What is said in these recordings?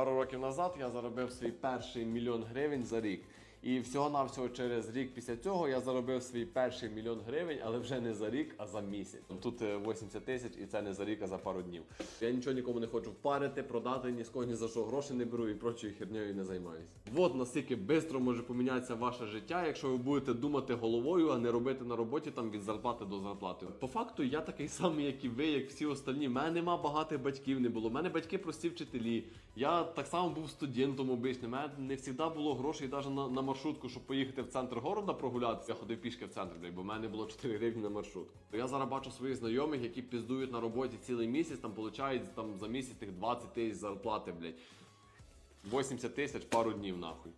пару років назад я заробив свій перший мільйон гривень за рік. І всього-навсього через рік після цього я заробив свій перший мільйон гривень, але вже не за рік, а за місяць. Тут е, 80 тисяч, і це не за рік, а за пару днів. Я нічого нікому не хочу впарити, продати, ні з кого ні за що гроші не беру і прочою хернею не займаюся. От наскільки швидко може помінятися ваше життя, якщо ви будете думати головою, а не робити на роботі там від зарплати до зарплати. По факту я такий самий, як і ви, як всі остальні. У мене нема багатих батьків не було. У мене батьки прості вчителі. Я так само був студентом обичним. У мене не завжди було грошей навіть на, на маршрутку, щоб поїхати в центр города прогулятися. Я ходив пішки в центр, бо в мене було 4 гривні на маршрутку. Я зараз бачу своїх знайомих, які піздують на роботі цілий місяць, там получають там за місяць тих 20 тисяч зарплати, блядь. 80 тисяч пару днів нахуй.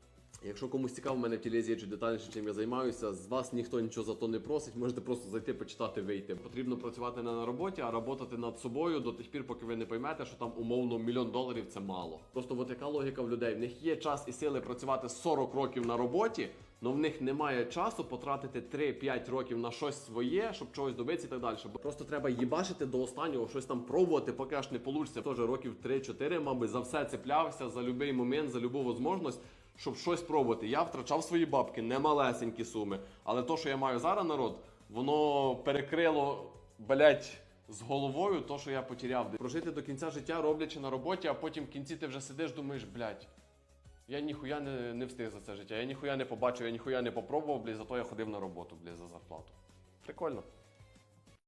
Якщо комусь цікаво, в мене в тілезі є детальніше, чим я займаюся. З вас ніхто нічого за то не просить. Можете просто зайти, почитати, вийти. Потрібно працювати не на роботі, а працювати над собою до тих пір, поки ви не поймете, що там умовно мільйон доларів це мало. Просто от яка логіка в людей. В них є час і сили працювати 40 років на роботі, але в них немає часу потратити 3-5 років на щось своє, щоб чогось добитися і так далі. Бо просто треба їбашити до останнього, щось там пробувати, поки аж не вийде. Теж років 3-4, мабуть, за все цеплявся, за будь-який момент, за будь-яку можливість щоб щось пробувати. Я втрачав свої бабки, не малесенькі суми. Але то, що я маю зараз, народ, воно перекрило, блять, з головою то, що я потеряв. Прожити до кінця життя, роблячи на роботі, а потім в кінці ти вже сидиш, думаєш, блять. Я ніхуя не, не встиг за це життя, я ніхуя не побачив, я ніхуя не попробував, блядь, зато я ходив на роботу, блядь, за зарплату. Прикольно.